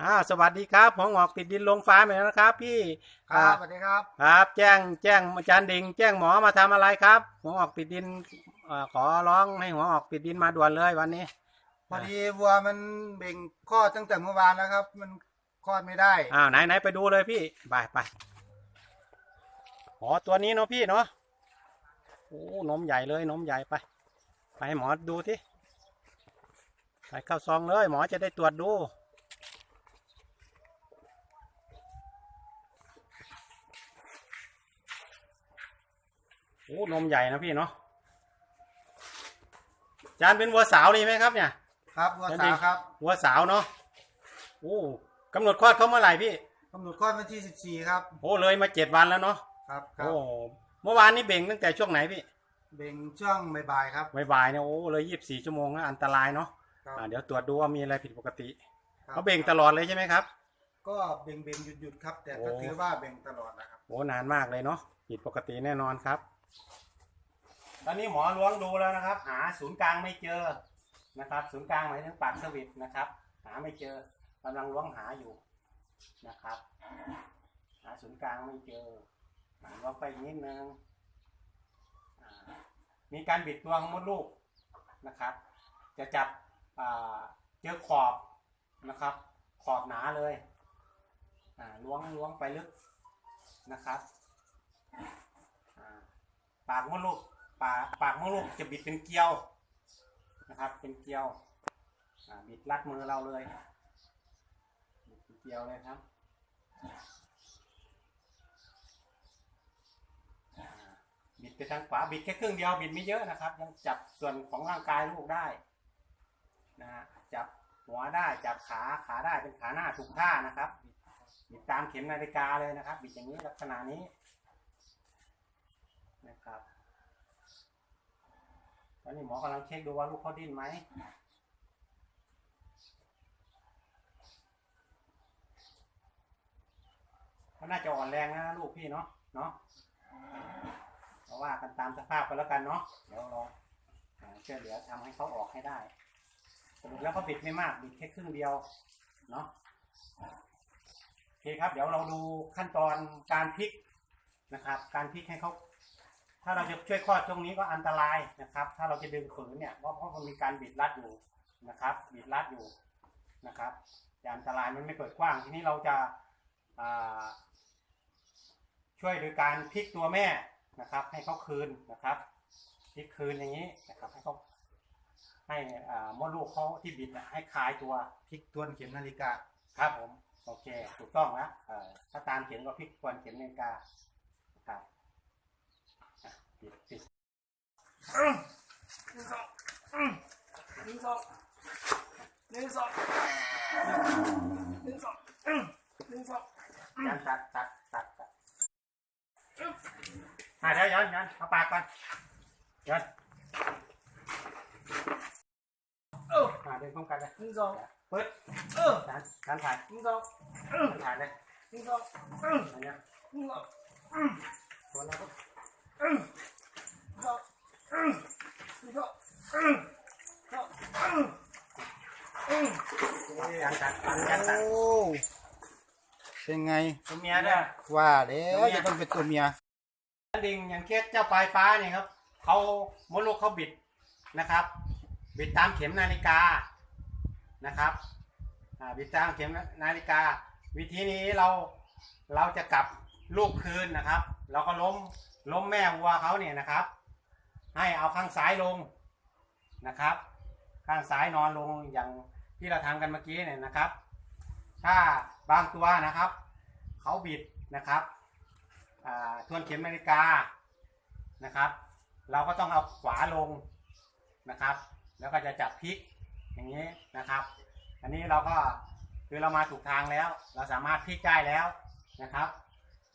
อ่าสวัสดีครับผมออกติดดินลงฟ้าไปแล้วนะครับ พี่ครัอ่าบสวัสดีครับครับ แจ้งแจ้งอาจารย์ดิ่งแจ้งหมอมาทำอะไรครับหัวออกติดดินอ่าขอร้องให้หัวออกติดดินมาด่วนเลยวันนี้พอดีวัวมันเบ่งคลอดตั้งแต่เมื่อวานแล้วครับ มันคลอดไม่ได้อ้าวไหนไหนไปดูเลยพี่ไปไปอ๋อตัวนี้เนาะพี่เนาะโอ้นมใหญ่เลยนมใหญ่ไป ไปให้หมอดูที่ไปเข้าซองเลย หมอจะได้ตรวจดู โอ้นมใหญ่นะพี่เนาะจานเป็นวัวสาวเลยไหมครับ เนี่ยครับวัวสาวครับวัวสาวเนาะโอ้กำหนดคลอดเขาเมื่อไหร่พี่กำหนดคลอดวันที่14ครับโอ้เลยมาเจ็ดวันแล้วเนาะครับครัโอ้บเมื่อวานนี้เบ่งตั้งแต่ช่วงไหนพี่ เบ่งช่วงบ่ายๆครับบ่ายๆเนี่ยโอ้เลยยี่สิบสี่ชั่วโมงนะอันตรายเนาะครับอ่าเดี๋ยวตรวจดูว่ามีอะไรผิดปกติครับเขาเบ่งตลอดเลยใช่ไหมครับ ก็เบ่งเบ่งหยุดหยุดๆครับ แต่ก็โอ้ถือว่าเบ่งตลอดนะครับโอ้นานมากเลยเนาะผิดปกติแน่นอนครับ ตอนนี้หมอล้วงดูแล้วนะครับ หาศูนย์กลางไม่เจอนะครับ ศูนย์กลางหมายถึงปากสวิตนะครับ หาไม่เจอกำลังล้วงหาอยู่นะครับ หาศูนย์กลางไม่เจอหาล้วงไปนิดนึงมีการบิดตัวของมดลูกนะครับ จะจับเจอขอบนะครับ ขอบหนาเลยล้วงล้วงไปลึกนะครับ ปากมดลูกปากปากมดลูกจะบิดเป็นเกลียวนะครับ เป็นเกลียวบิดรัดมือเราเลยบิดเป็นเกลียวเลยครับบิดไปทางขวาบิดแค่ครึ่งเดียวบิดไม่เยอะนะครับ ยังจับส่วนของร่างกายลูกได้นะฮะจับหัวได้จับขาขาได้เป็นขาหน้าถูกท่านะครับบิดตามเข็มนาฬิกาเลยนะครับบิดอย่างนี้ลักษณะนี้ นะครับตอนนี้หมอกำลังเช็คดูว่าลูกเขาดิ้นไหมเขาน่าจะอ่อนแรงนะลูกพี่เนาะเนาะเราว่ากันตามสภาพกันแล้วกันเนาะเดี๋ยวเราอ่าช่วยเหลือทำให้เขาออกให้ได้สรุปแล้วเขาบิดไม่มากบิดแค่ครึ่งเดียวเนาะโอเคครับ เดี๋ยวเราดูขั้นตอนการพลิกนะครับ การพลิกให้เขา ถ้าเราจะช่วยคลอดตรงนี้ก็อันตรายนะครับ ถ้าเราจะดึงฝืนเนี่ยเพราะเพราะมันมีการบิดรัดอยู่นะครับ บิดรัดอยู่นะครับจะอันตรายมันไม่เปิดกว้าง ทีนี้เราจะอ่าช่วยโดยการพลิกตัวแม่นะครับ ให้เขาคืนนะครับพลิกคืนอย่างนี้นะครับ ให้เขาให้อ่ามดลูกเขาที่บิดน่ะให้คลายตัวพลิกทวนเข็มนาฬิกาครับผมโอเค ถูกต้องแล้วเอ่อถ้าตามเข็มก็พลิกควรเข็มนาฬิกาครับ อะปิดปิดหนึ่งสองหนึ่งสองหนึ่งสองหนึ่งสองหนึ่งสอง ยันตัดตัดตัดตัดอะเดี๋ยวยันยันเอาปากก่อนยันเอออ่าเดินพร้อมกันเลยหนึ่งสองเปิดเออการการถ่ายหนึ่งสองการถ่ายเลยหนึ่งสองเอออันเนี้ยหนึ่งสองตัวเราก็เออหนึ่งสองเออหนึ่งสองเออสองเออเออการตัดการการตัดโอ้เป็นไง ตัวเมียเนี่ยว่าแล้วจะต้องเป็นตัวเมียดิงอย่างเคสเจ้าปลายฟ้าเนี่ยครับเขามดลูกเขาบิดนะครับ บิดตามเข็มนาฬิกานะครับอ่าบิดตามเข็มนาฬิกา วิธีนี้เราเราจะกลับลูกคืนนะครับ เราก็ล้ม ล้มแม่วัวเขาเนี่ยนะครับ ให้เอาข้างซ้ายลงนะครับ ข้างซ้ายนอนลงอย่างที่เราทำกันเมื่อกี้เนี่ยนะครับ ถ้าบางตัวนะครับเขาบิดนะครับทวนเข็มนาฬิกานะครับ เราก็ต้องเอาขวาลงนะครับ แล้วก็จะจับพลิกอย่างนี้นะครับ อันนี้เราก็คือเรามาถูกทางแล้ว เราสามารถพลิกได้แล้วนะครับ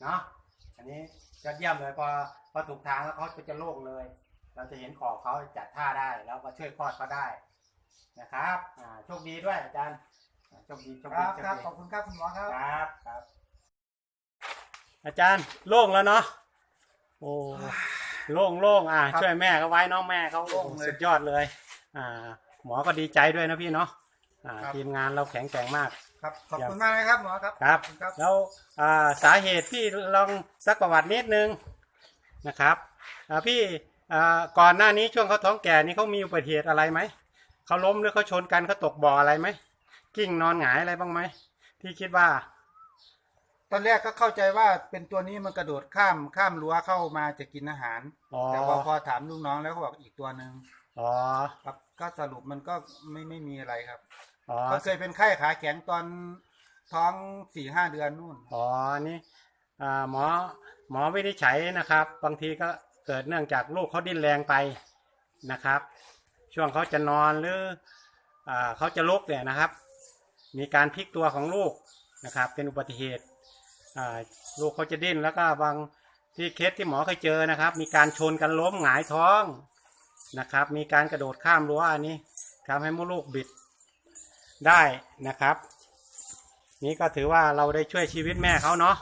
เนาะอันนี้ ยอดเยี่ยมเลยพอพอถูกทางแล้วเขาก็จะโล่งเลย เราจะเห็นขอบเขาจัดท่าได้แล้วก็ช่วยคลอดเขาได้นะครับอ่าโชคดีด้วยอาจารย์อ่าโชคดีโชคคดีรับโชครับดีขอบคุณครับคุณหมอครับ ครับครับ อาจารย์โล่งแล้วเนาะโอ้โล่งโล่งอ่า ครับช่วยแม่เขาไว้เน้องแม่เขาโล่งเลย สุดยอดเลย อ่า หมอก็ดีใจด้วยนะพี่เนาะ อ่าครับ ทีมงานเราแข็งแกร่งมาก ครับ ขอบคุณมากนะครับหมอครับครับ ขอณครับ แล้วอ่าสาเหตุที่ลองสักประวัตินิดนึงนะครับอ่าพี่อ่าก่อนหน้านี้ช่วงเขาท้องแก่นี่เขามีอุบัติเหตุอะไรไหมเขาล้มหรือเขาชนกันเขาตกบ่ออะไรไหมกิ้งนอนหงายอะไรบ้างไหมที่คิดว่า ตอนแรกก็เข้าใจว่าเป็นตัวนี้มันกระโดดข้ามข้ามรั้วเข้ามาจะกินอาหาร อ๋อแต่ว่าพอถามลูกน้องแล้วเขาบอกอีกตัวหนึ่งอ๋อ ครับ ก็สรุปมันก็ไม่ไม่มีอะไรครับ อ๋อก็เคยเป็นไข้ขาแข็งตอนท้องสี่ห้าเดือนนู่น อ๋ออันนี่อ่าหมอหมอวินิจฉัยนะครับ บางทีก็เกิดเนื่องจากลูกเขาดิ้นแรงไปนะครับ ช่วงเขาจะนอนหรืออ่าเขาจะลุกเนี่ยนะครับ มีการพลิกตัวของลูกนะครับ เป็นอุบัติเหตุอ่าลูกเขาจะดิ้นแล้วก็บางที่เคสที่หมอเคยเจอนะครับ มีการชนกันล้มหงายท้องนะครับ มีการกระโดดข้ามรั้วอันนี้ทำให้มดลูกบิด ได้นะครับ นี่ก็ถือว่าเราได้ช่วยชีวิตแม่เขาเนาะ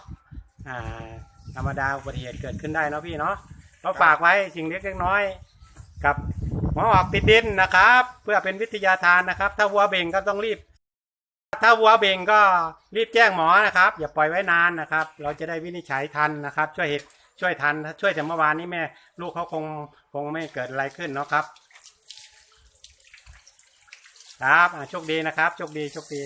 อ่าธรรมดาอุบัติเหตุเกิดขึ้นได้เนาะพี่เนาะก็ฝากไว้สิ่งเล็กๆน้อยๆกับหมอออกติดดินนะครับ เพื่อเป็นวิทยาทานนะครับ ถ้าวัวเบ่งก็ต้องรีบ ถ้าวัวเบ่งก็รีบแจ้งหมอนะครับ อย่าปล่อยไว้นานนะครับ เราจะได้วินิจฉัยทันนะครับ ช่วยเหตุช่วยทันช่วยแต่เมื่อวานนี้แม่ ลูกเขาคงคงไม่เกิดอะไรขึ้นเนาะครับ ครับโชคดีนะครับโชคดีโชคดี